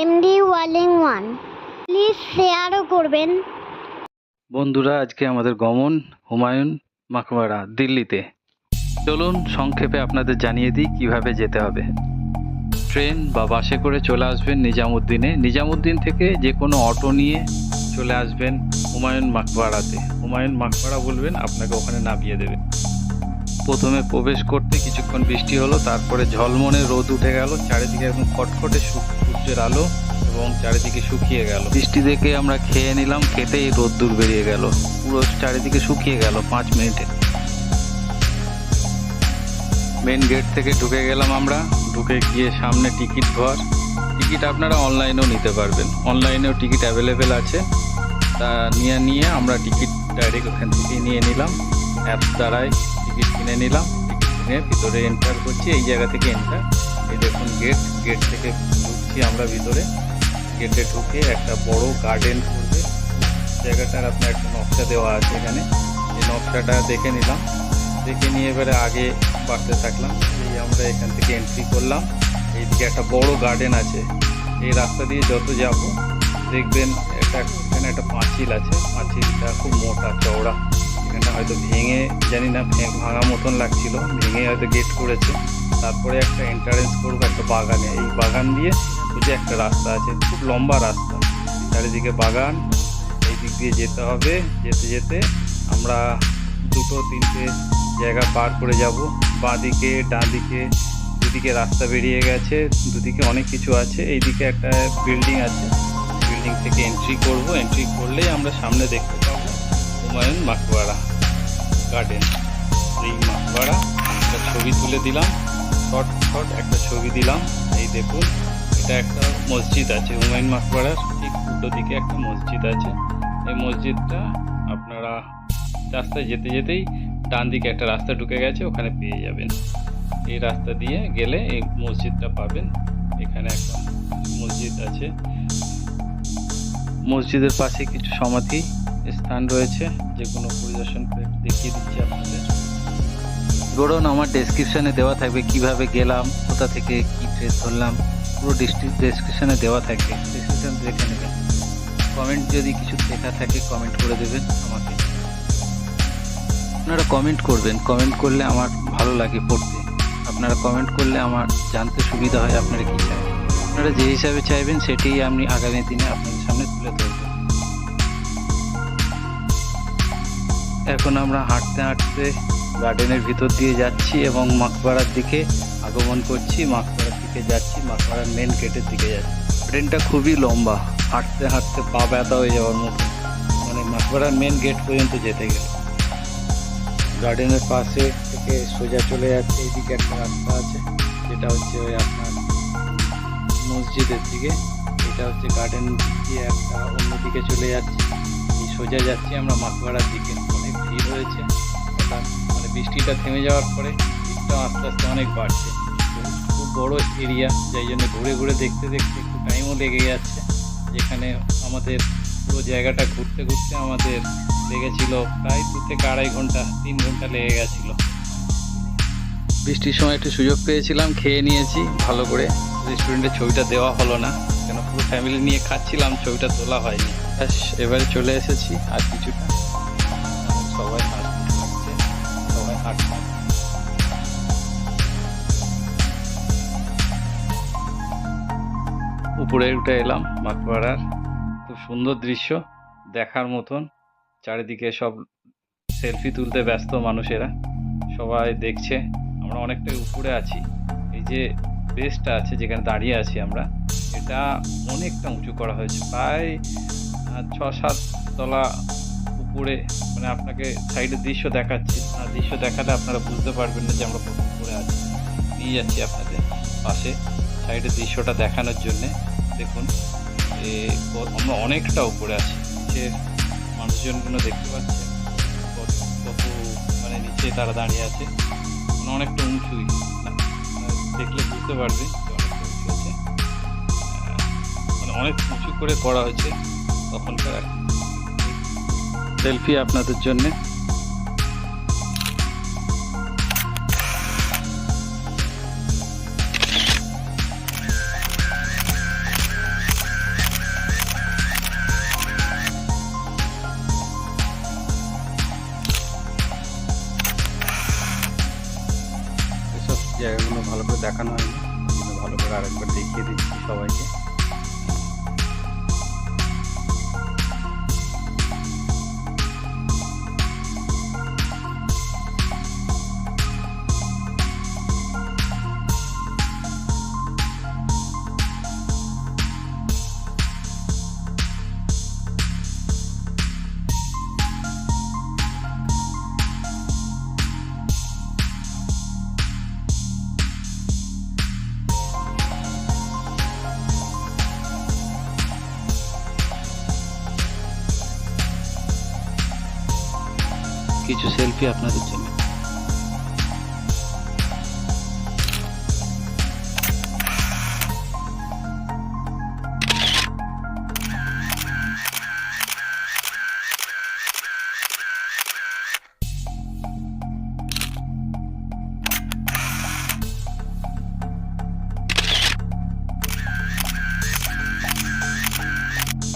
MD ওয়ালিং one. Please শেয়ারও করবেন। বন্ধুরা, আজকে আমাদের গমন, হুমায়ুন মাকবারা দিল্লিতে। চলুন সংক্ষেপে আপনাদের জানিয়ে দিই কীভাবে যেতে হবে। ট্রেন বা বাসে করে চলে আসবেন নিজামুদ্দিনে। নিজামুদ্দিন থেকে যে কোনো অটো নিয়ে চলে আসবেন হুমায়ুন মাকবারাতে হুমায়ুন মাকবারা বলবেন, আপনাকে ওখানে নামিয়ে দেবে। প্রথমে প্রবেশ করতে কিছুক্ষণ বৃষ্টি হলো, তারপরে ঝলমনে রোদ উঠে গেল, চারিদিকে একদম খটখটে সূর্যের আলো এবং চারিদিকে শুকিয়ে গেল। বৃষ্টি দেখে আমরা খেয়ে নিলাম, খেতেই রোদ্দুর বেরিয়ে গেল। পুরো চারিদিকে শুকিয়ে গেল পাঁচ মিনিটে। মেন গেট থেকে ঢুকে গেলাম আমরা। ঢুকে গিয়ে সামনে টিকিট ঘর। টিকিট আপনারা অনলাইনেও নিতে পারবেন। অনলাইনেও টিকিট অ্যাভেলেবেল আছে। তা নিয়ে নিয়ে আমরা টিকিট ডাইরেক্ট ওখান থেকে নিয়ে নিলাম। অ্যাপ দ্বারাই। টিকিট কিনে নিলাম টিকিট কিনে ভিতরে এন্টার করছি, এই জায়গা থেকে এন্টার এই দেখুন গেট গেট থেকে ঢুকছি আমরা ভিতরে। গেটে ঢুকে একটা বড় গার্ডেন করবে। জায়গাটার আপনার একটা নকশা দেওয়া আছে এখানে। এই নকশাটা দেখে নিলাম। দেখে নিয়ে এবারে আগে বাড়তে থাকলাম। এই আমরা এখান থেকে এন্ট্রি করলাম। এইদিকে একটা বড় গার্ডেন আছে। এই রাস্তা দিয়ে যত যাব, দেখবেন একটা, এখানে একটা পাঁচিল আছে। পাঁচিলটা খুব মোটা, চওড়া। এখানটা হয়তো ভেঙে, জানি না, ভেঙে মতন লাগছিল, ভেঙে হয়তো গেট করেছে। তারপরে একটা এন্টারেন্স করব, একটা বাগানে। এই বাগান দিয়ে সোজা একটা রাস্তা আছে, খুব লম্বা রাস্তা। চারিদিকে বাগান এই দিক দিয়ে যেতে হবে, যেতে যেতে আমরা দুটো, তিনটে জায়গা পার করে যাব। বাঁ দিকে দিকে দুদিকে রাস্তা বেরিয়ে গেছে, দুদিকে অনেক কিছু আছে। এইদিকে একটা বিল্ডিং আছে। বিল্ডিং থেকে এন্ট্রি করব। এন্ট্রি করলেই আমরা সামনে দেখতে হুমায়ুন মাকবাড়া গার্ডেন এই মাকবাড়া একটা ছবি তুলে দিলাম। শর্ট শর্ট একটা ছবি দিলাম। এই দেখুন, এটা একটা মসজিদ আছে, হুমায়ুন মাকবাড়ার ঠিক উল্টো দিকে একটা মসজিদ আছে। এই মসজিদটা আপনারা রাস্তায় যেতে যেতেই ডান দিকে একটা রাস্তা ঢুকে গেছে, ওখানে পেয়ে যাবেন। এই রাস্তা দিয়ে গেলে এই মসজিদটা পাবেন। এখানে একটা মসজিদ আছে। মসজিদের পাশে কিছু সমাধি। স্থান রয়েছে যেগুলো পরিদর্শন করে দেখিয়ে দিচ্ছি আপনাদের। ধরুন আমার ডেসক্রিপশানে দেওয়া থাকবে কীভাবে গেলাম, কোথা থেকে কি ট্রেস ধরলাম, পুরো ডিস্ট্রিক্ট ডেসক্রিপশানে দেওয়া থাকবে। ডেসক্রিপশান দেখে নেবেন। কমেন্ট যদি কিছু লেখা থাকে কমেন্ট করে দেবেন আমাকে। আপনারা কমেন্ট করবেন। কমেন্ট করলে আমার ভালো লাগে পড়তে। আপনারা কমেন্ট করলে আমার জানতে সুবিধা হয় আপনারা কী চান আপনারা যে হিসাবে চাইবেন সেটি আমি আগামী দিনে আপনাদের সামনে তুলে ধরব। এখন আমরা হাঁটতে হাঁটতে গার্ডেনের ভিতর দিয়ে যাচ্ছি এবং মাকপাড়ার দিকে আগমন করছি। মাকপাড়ার দিকে যাচ্ছি, মাকপাড়ার মেন গেটের দিকে যাচ্ছি। ট্রেনটা খুবই লম্বা, হাঁটতে হাঁটতে পা ব্যথা হয়ে যাওয়ার মতো। মানে মাকপাড়ার মেন গেট পর্যন্ত যেতে গেলে। গার্ডেনের পাশে থেকে সোজা চলে যাচ্ছে এইদিকে একটা রাস্তা আছে, যেটা হচ্ছে ওই আপনার মসজিদের দিকে। এটা হচ্ছে গার্ডেন দিয়ে একটা অন্যদিকে চলে যাচ্ছে। সোজা যাচ্ছি আমরা মাকবাড়ার দিকে। ভিড় হঠাৎ মানে বৃষ্টিটা থেমে যাওয়ার পরে ভিড়টাও আস্তে আস্তে অনেক বাড়ছে। খুব- খুব বড় এরিয়া যাই জন্য ঘুরে ঘুরে দেখতে দেখতে একটু টাইমও লেগে যাচ্ছে। যেখানে আমাদের পুরো জায়গাটা ঘুরতে ঘুরতে আমাদের লেগেছিল প্রায় দু থেকে আড়াই ঘণ্টা, তিন ঘণ্টা লেগে গেছিল। বৃষ্টির সময় একটু সুযোগ পেয়েছিলাম, খেয়ে নিয়েছি ভালো করে। রেস্টুরেন্টে ছবিটা দেওয়া হলো না, কেন পুরো ফ্যামিলি নিয়ে খাচ্ছিলাম, ছবিটা তোলা হয়নি। ব্যাস, এবারে চলে এসেছি আর কিছুটা উপরে উঠে এলাম মাকপাড়ার খুব সুন্দর দৃশ্য, দেখার মতন। চারিদিকে সব সেলফি তুলতে ব্যস্ত মানুষেরা। সবাই দেখছে, আমরা অনেকটাই উপরে আছি। এই যে বেসটা আছে যেখানে দাঁড়িয়ে আছি আমরা, এটা অনেকটা উঁচু করা হয়েছে। প্রায় ছ সাত তলা উপরে মানে আপনাকে সাইডের দৃশ্য দেখাচ্ছি। দৃশ্য দেখালে আপনারা বুঝতে পারবেন না যে আমরা উপরে আছি। নিয়ে যাচ্ছি আপনাদের পাশে সাইডের দৃশ্যটা দেখানোর জন্যে। দেখুন ক- আমরা অনেকটা উপরে আছি। নিচে মানুষজনগুলো দেখতে পাচ্ছে। কত কত মানে নিচে তারা দাঁড়িয়ে আছে। মানে অনেকটা উঁচুই। দেখলে বুঝতে পারবে যে অনেকটা উঁচু আছে। মানে অনেক উঁচু করে করা হয়েছে তখনকার সেলফি আপনাদের জন্যে। জায়গাগুলো ভালো করে দেখানো হয়নি। ভালো করে আরেকবার দেখিয়ে দিচ্ছি সবাইকে। কিছু সেলফি আপনাদের জন্য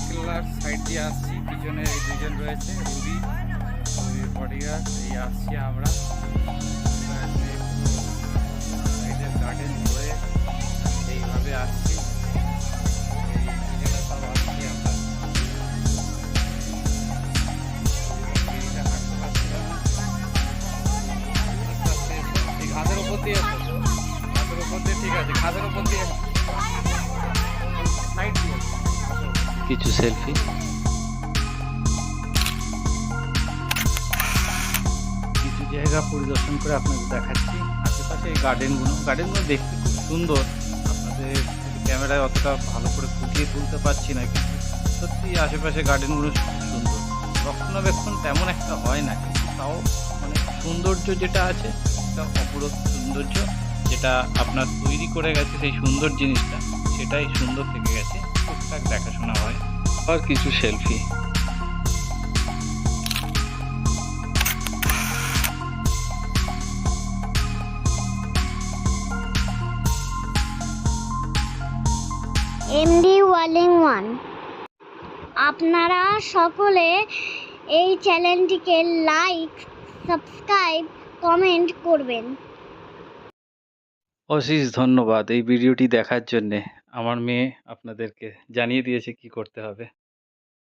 কেল্লার সাইড দিয়ে আসছি পিছনে এই দুজন রয়েছে রুবি বডিগার্ড এই আসছি আমরা। গার্ডেন ধরে এইভাবে আসছি। দিয়ে দিয়ে, ঠিক আছে দিয়ে। কিছু সেলফি জায়গা পরিদর্শন করে আপনাদের দেখাচ্ছি। আশেপাশে এই গার্ডেনগুলো গার্ডেনগুলো দেখতে খুব সুন্দর। আপনাদের ক্যামেরায় অতটা ভালো করে ফুটিয়ে তুলতে পারছি না, কিন্তু সত্যি আশেপাশে গার্ডেনগুলো খুব সুন্দর। রক্ষণাবেক্ষণ তেমন একটা হয় না, কিন্তু তাও মানে সৌন্দর্য যেটা আছে একটা অপূরব সৌন্দর্য যেটা আপনার তৈরি করে গেছে সেই সুন্দর জিনিসটা, সেটাই সুন্দর থেকে গেছে। টুকটাক দেখাশোনা হয়। আর কিছু সেলফি আপনারা সকলে এই চ্যানেলটিকে লাইক, সাবস্ক্রাইব, কমেন্ট করবেন। অশেষ ধন্যবাদ এই ভিডিওটি দেখার জন্যে। আমার মেয়ে আপনাদেরকে জানিয়ে দিয়েছে কি করতে হবে।